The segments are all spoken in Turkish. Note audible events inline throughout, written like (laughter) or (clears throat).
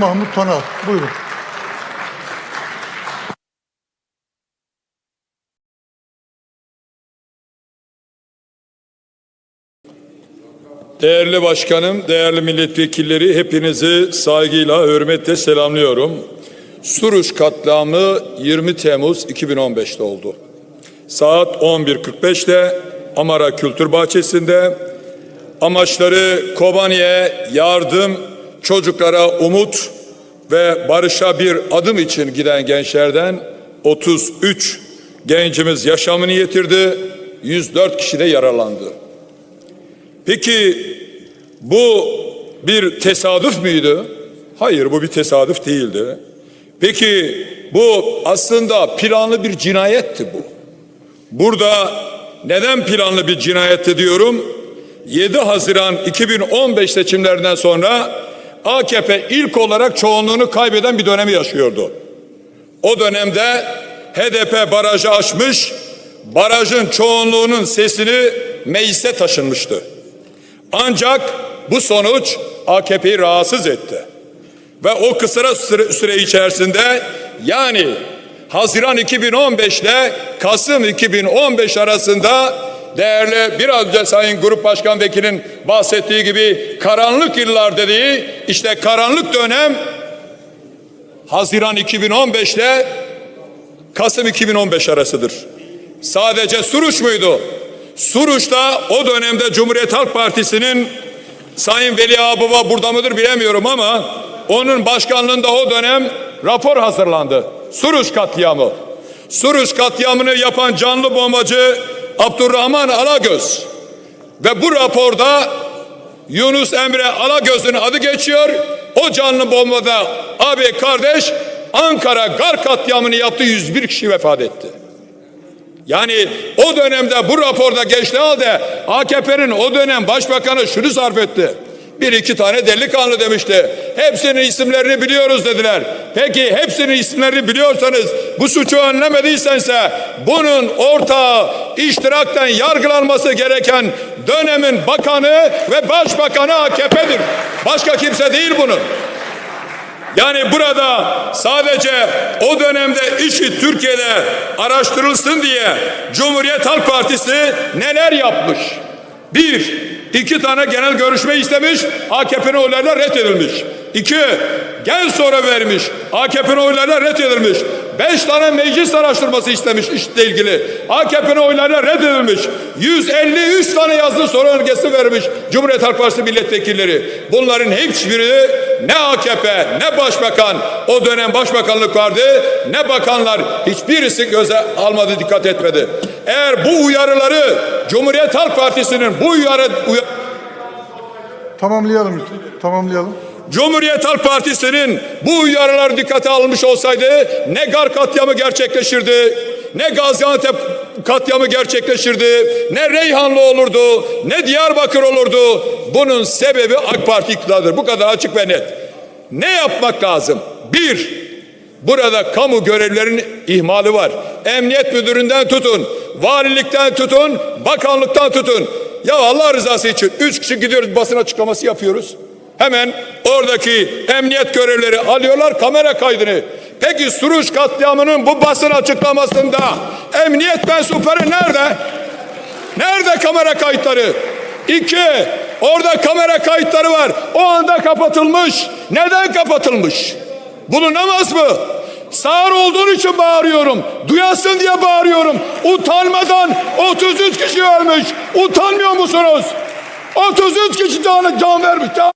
Mahmut Tanal. Buyurun. Değerli başkanım, değerli milletvekilleri hepinizi saygıyla, hürmetle selamlıyorum. Suruç katliamı 20 Temmuz 2015'te oldu. Saat 11.45'te Amara Kültür Bahçesi'nde amaçları Kobani'ye yardım, çocuklara umut ve barışa bir adım için giden gençlerden 33 gencimiz yaşamını yitirdi, 104 kişi de yaralandı. Peki bu bir tesadüf müydü? Hayır bu bir tesadüf değildi. Peki bu aslında planlı bir cinayetti bu. Burada neden planlı bir cinayetti diyorum? 7 Haziran 2015 seçimlerinden sonra AKP ilk olarak çoğunluğunu kaybeden bir dönemi yaşıyordu. O dönemde HDP barajı açmış, barajın çoğunluğunun sesini meclise taşınmıştı. Ancak bu sonuç AKP'yi rahatsız etti. Ve o kısa süre içerisinde yani Haziran 2015 ile Kasım 2015 arasında değerli biraz önce Sayın Grup Başkan Vekil'in bahsettiği gibi karanlık yıllar dediği işte karanlık dönem Haziran 2015 ile Kasım 2015 arasıdır. Sadece Suruç muydu? Suruç'ta o dönemde Cumhuriyet Halk Partisi'nin Sayın Veli Ağbaba burada mıdır bilemiyorum ama onun başkanlığında o dönem rapor hazırlandı. Suruç katliamı. Suruç katliamını yapan canlı bombacı Abdurrahman Alagöz. Ve bu raporda Yunus Emre Alagöz'ün adı geçiyor. O canlı bombada abi kardeş Ankara Gar katliamını yaptı 101 kişi vefat etti. Yani o dönemde bu raporda geçtiği halde AKP'nin o dönem başbakanı şunu sarf etti. Bir iki tane delikanlı demişti. Hepsinin isimlerini biliyoruz dediler. Peki hepsinin isimlerini biliyorsanız bu suçu önlemediysense bunun ortağı iştirakten yargılanması gereken dönemin bakanı ve başbakanı AKP'dir. Başka kimse değil bunun. Yani burada sadece o dönemde işi Türkiye'de araştırılsın diye Cumhuriyet Halk Partisi neler yapmış? Bir, iki tane genel görüşme istemiş, AKP'nin oylarıyla reddedilmiş. İki, gel sonra vermiş, AKP'nin oylarıyla reddedilmiş. Beş tane meclis araştırması istemiş işle ilgili. AKP'nin oylarıyla reddedilmiş. 153 tane yazılı soru önergesi vermiş Cumhuriyet Halk Partisi milletvekilleri. Bunların hiçbiri ne AKP ne başbakan o dönem başbakanlık vardı ne bakanlar hiçbirisi göze almadı dikkat etmedi. Eğer bu uyarıları Cumhuriyet Halk Partisi'nin bu uyarı, uyarı Tamamlayalım. Tamamlayalım. Cumhuriyet Halk Partisi'nin bu uyarılar dikkate alınmış olsaydı ne Gar katliamı gerçekleşirdi, ne Gaziantep katliamı gerçekleşirdi, ne Reyhanlı olurdu, ne Diyarbakır olurdu. Bunun sebebi AK Parti iktidarıdır. Bu kadar açık ve net. Ne yapmak lazım? Bir, burada kamu görevlilerinin ihmali var. Emniyet müdüründen tutun, valilikten tutun, bakanlıktan tutun. Ya Allah rızası için üç kişi gidiyoruz basın açıklaması yapıyoruz. Hemen oradaki emniyet görevleri alıyorlar kamera kaydını. Peki Suruç katliamının bu basın açıklamasında emniyet mensupları nerede? Nerede kamera kayıtları? İki, orada kamera kayıtları var. O anda kapatılmış. Neden kapatılmış? Bulunamaz mı? Sağır olduğun için bağırıyorum. Duyasın diye bağırıyorum. Utanmadan 33 kişi ölmüş. Utanmıyor musunuz? 33 kişi can, can vermiş. Can...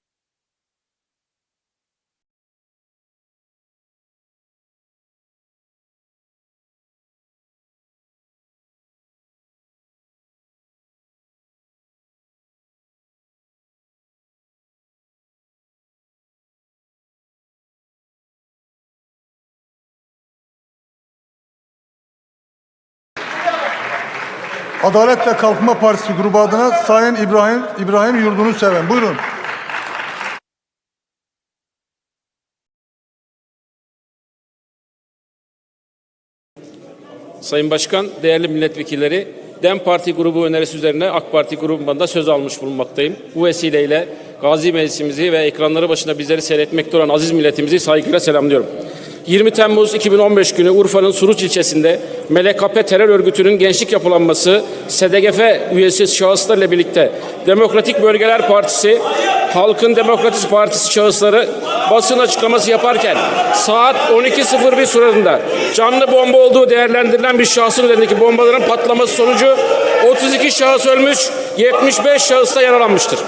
Adalet ve Kalkınma Partisi grubu adına Sayın İbrahim İbrahim Yurdunu seven. Buyurun. Sayın Başkan, değerli milletvekilleri, DEM Parti grubu önerisi üzerine AK Parti grubundan da söz almış bulunmaktayım. Bu vesileyle Gazi Meclisimizi ve ekranları başında bizleri seyretmekte olan aziz milletimizi saygıyla selamlıyorum. 20 Temmuz 2015 günü Urfa'nın Suruç ilçesinde MLKP terör örgütünün gençlik yapılanması SDGF üyesi şahıslarla birlikte Demokratik Bölgeler Partisi, Halkın Demokratik Partisi şahısları basın açıklaması yaparken saat 12.01 sıralarında canlı bomba olduğu değerlendirilen bir şahsın üzerindeki bombaların patlaması sonucu 32 şahıs ölmüş, 75 şahıs da yaralanmıştır.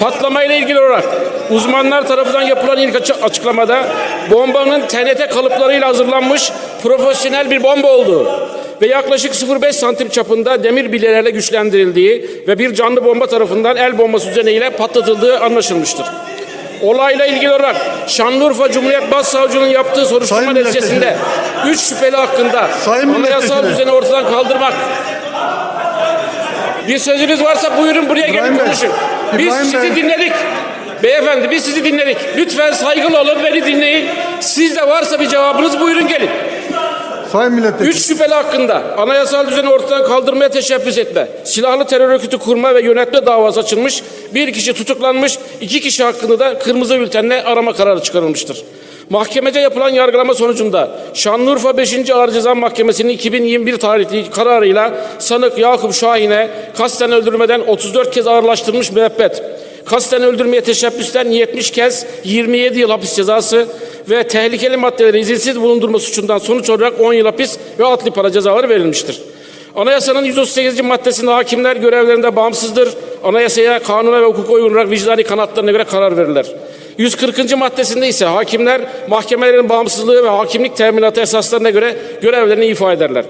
Patlamayla ilgili olarak uzmanlar tarafından yapılan ilk açı- açıklamada bombanın TNT kalıplarıyla hazırlanmış profesyonel bir bomba olduğu ve yaklaşık 0,5 santim çapında demir bilyelerle güçlendirildiği ve bir canlı bomba tarafından el bombası düzeneğiyle patlatıldığı anlaşılmıştır. Olayla ilgili olarak Şanlıurfa Cumhuriyet Başsavcılığı'nın yaptığı soruşturma Sayın neticesinde 3 şüpheli hakkında anayasal düzeni ortadan kaldırmak bir sözünüz varsa buyurun buraya gelin konuşun. Biz İbrahim sizi Bey. dinledik. Beyefendi biz sizi dinledik. Lütfen saygılı olun beni dinleyin. Sizde varsa bir cevabınız buyurun gelin. Sayın milletvekili. Üç şüpheli hakkında anayasal düzeni ortadan kaldırmaya teşebbüs etme, silahlı terör örgütü kurma ve yönetme davası açılmış, bir kişi tutuklanmış, iki kişi hakkında da kırmızı bültenle arama kararı çıkarılmıştır. Mahkemece yapılan yargılama sonucunda Şanlıurfa 5. Ağır Ceza Mahkemesi'nin 2021 tarihli kararıyla sanık Yakup Şahin'e kasten öldürmeden 34 kez ağırlaştırılmış müebbet, kasten öldürmeye teşebbüsten 70 kez 27 yıl hapis cezası ve tehlikeli maddeleri izinsiz bulundurma suçundan sonuç olarak 10 yıl hapis ve adli para cezaları verilmiştir. Anayasanın 138. maddesinde hakimler görevlerinde bağımsızdır. Anayasaya, kanuna ve hukuka uygun olarak vicdani kanatlarına göre karar verirler. 140. maddesinde ise hakimler mahkemelerin bağımsızlığı ve hakimlik teminatı esaslarına göre görevlerini ifa ederler.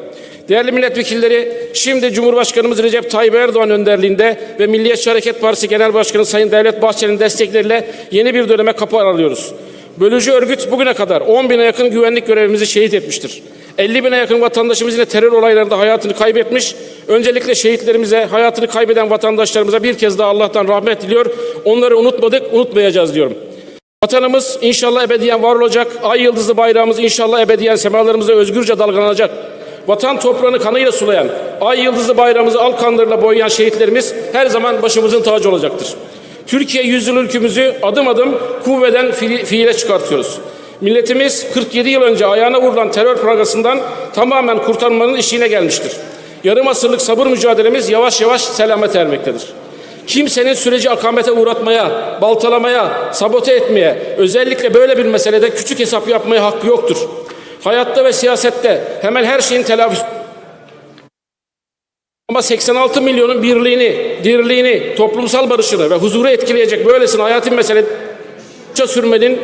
Değerli milletvekilleri, şimdi Cumhurbaşkanımız Recep Tayyip Erdoğan önderliğinde ve Milliyetçi Hareket Partisi Genel Başkanı Sayın Devlet Bahçeli'nin destekleriyle yeni bir döneme kapı aralıyoruz. Bölücü örgüt bugüne kadar 10 bine yakın güvenlik görevimizi şehit etmiştir. 50 bine yakın vatandaşımız yine terör olaylarında hayatını kaybetmiş. Öncelikle şehitlerimize, hayatını kaybeden vatandaşlarımıza bir kez daha Allah'tan rahmet diliyor. Onları unutmadık, unutmayacağız diyorum. Vatanımız inşallah ebediyen var olacak. Ay yıldızlı bayrağımız inşallah ebediyen semalarımızda özgürce dalgalanacak. Vatan toprağını kanıyla sulayan, ay yıldızlı bayrağımızı al kanlarıyla boyayan şehitlerimiz her zaman başımızın tacı olacaktır. Türkiye yüzyıl ülkümüzü adım adım kuvveden fi- fiile çıkartıyoruz. Milletimiz 47 yıl önce ayağına vurulan terör pragasından tamamen kurtarmanın işine gelmiştir. Yarım asırlık sabır mücadelemiz yavaş yavaş selamet ermektedir. Kimsenin süreci akamete uğratmaya, baltalamaya, sabote etmeye, özellikle böyle bir meselede küçük hesap yapmaya hakkı yoktur. Hayatta ve siyasette hemen her şeyin telafisi ama 86 milyonun birliğini, dirliğini, toplumsal barışını ve huzuru etkileyecek böylesine hayati mesele sürmenin,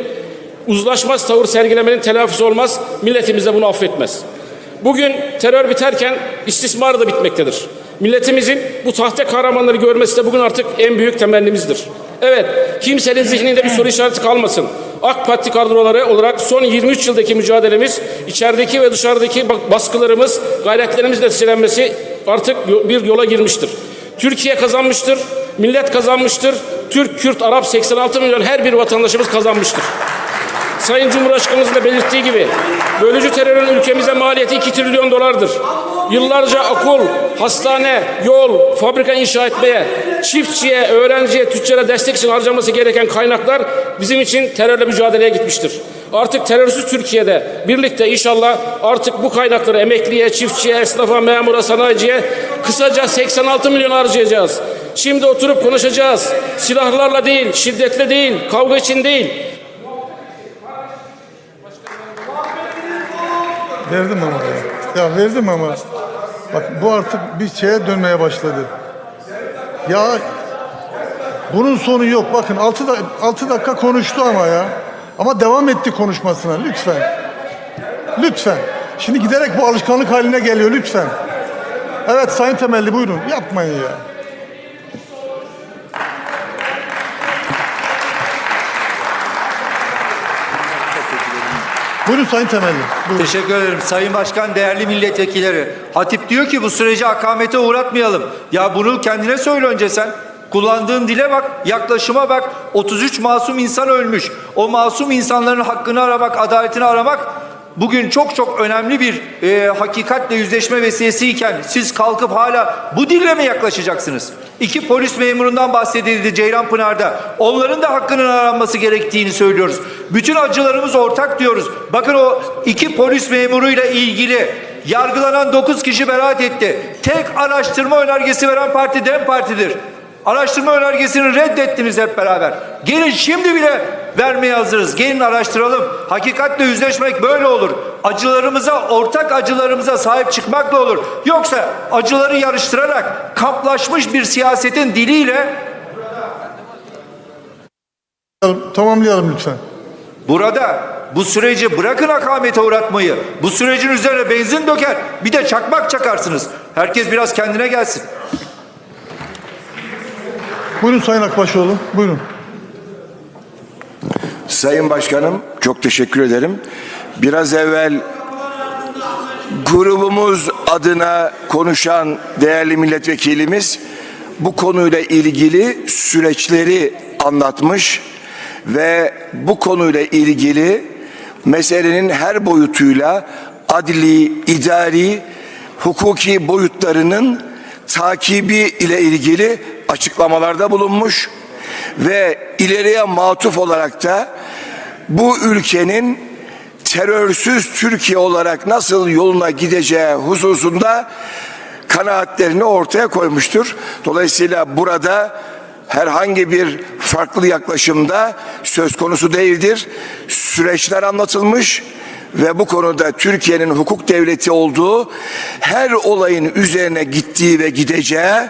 uzlaşmaz tavır sergilemenin telafisi olmaz. Milletimiz de bunu affetmez. Bugün terör biterken istismar da bitmektedir. Milletimizin bu tahte kahramanları görmesi de bugün artık en büyük temennimizdir. Evet, kimsenin zihninde bir soru işareti kalmasın. AK Parti kadroları olarak son 23 yıldaki mücadelemiz, içerideki ve dışarıdaki baskılarımız, gayretlerimizle neticelenmesi artık bir yola girmiştir. Türkiye kazanmıştır, millet kazanmıştır, Türk, Kürt, Arap 86 milyon her bir vatandaşımız kazanmıştır. Sayın Cumhurbaşkanımızın da belirttiği gibi bölücü terörün ülkemize maliyeti 2 trilyon dolardır. Yıllarca okul, hastane, yol, fabrika inşa etmeye, çiftçiye, öğrenciye, tüccara destek için harcaması gereken kaynaklar bizim için terörle mücadeleye gitmiştir. Artık terörsüz Türkiye'de birlikte inşallah artık bu kaynakları emekliye, çiftçiye, esnafa, memura, sanayiciye kısaca 86 milyon harcayacağız. Şimdi oturup konuşacağız. Silahlarla değil, şiddetle değil, kavga için değil. Verdim ama ya. Ya verdim ama. Bak bu artık bir şeye dönmeye başladı. Ya bunun sonu yok. Bakın 6 da, 6 dakika konuştu ama ya. Ama devam etti konuşmasına lütfen. Lütfen. Şimdi giderek bu alışkanlık haline geliyor lütfen. Evet Sayın Temelli buyurun. Yapmayın ya. Buyurun Sayın Temelli. Buyurun. Teşekkür ederim. Sayın Başkan, değerli milletvekilleri. Hatip diyor ki bu süreci akamete uğratmayalım. Ya bunu kendine söyle önce sen. Kullandığın dile bak, yaklaşıma bak. 33 masum insan ölmüş. O masum insanların hakkını aramak, adaletini aramak bugün çok çok önemli bir e, hakikatle yüzleşme vesilesiyken siz kalkıp hala bu dille mi yaklaşacaksınız? İki polis memurundan bahsedildi Ceylanpınar'da. Onların da hakkının aranması gerektiğini söylüyoruz. Bütün acılarımız ortak diyoruz. Bakın o iki polis memuruyla ilgili yargılanan 9 kişi beraat etti. Tek araştırma önergesi veren parti DEM Parti'dir. Araştırma önergesini reddettiniz hep beraber. Gelin şimdi bile vermeye hazırız. Gelin araştıralım. Hakikatle yüzleşmek böyle olur. Acılarımıza, ortak acılarımıza sahip çıkmakla olur. Yoksa acıları yarıştırarak kamplaşmış bir siyasetin diliyle Tamamlayalım lütfen. burada bu süreci bırakın akamete uğratmayı. Bu sürecin üzerine benzin döker. Bir de çakmak çakarsınız. Herkes biraz kendine gelsin. Buyurun Sayın Akbaşoğlu. Buyurun. Sayın Başkanım çok teşekkür ederim. Biraz evvel grubumuz adına konuşan değerli milletvekilimiz bu konuyla ilgili süreçleri anlatmış ve bu konuyla ilgili meselenin her boyutuyla adli, idari, hukuki boyutlarının takibi ile ilgili açıklamalarda bulunmuş ve ileriye matuf olarak da bu ülkenin terörsüz Türkiye olarak nasıl yoluna gideceği hususunda kanaatlerini ortaya koymuştur. Dolayısıyla burada herhangi bir farklı yaklaşımda söz konusu değildir. Süreçler anlatılmış ve bu konuda Türkiye'nin hukuk devleti olduğu her olayın üzerine gittiği ve gideceği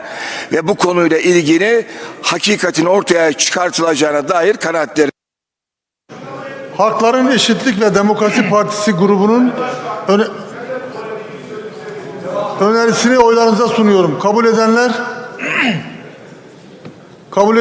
ve bu konuyla ilgili hakikatin ortaya çıkartılacağına dair kanaatleri Hakların Eşitlik ve Demokrasi Partisi grubunun öne- önerisini oylarınıza sunuyorum. Kabul edenler (clears throat) kabul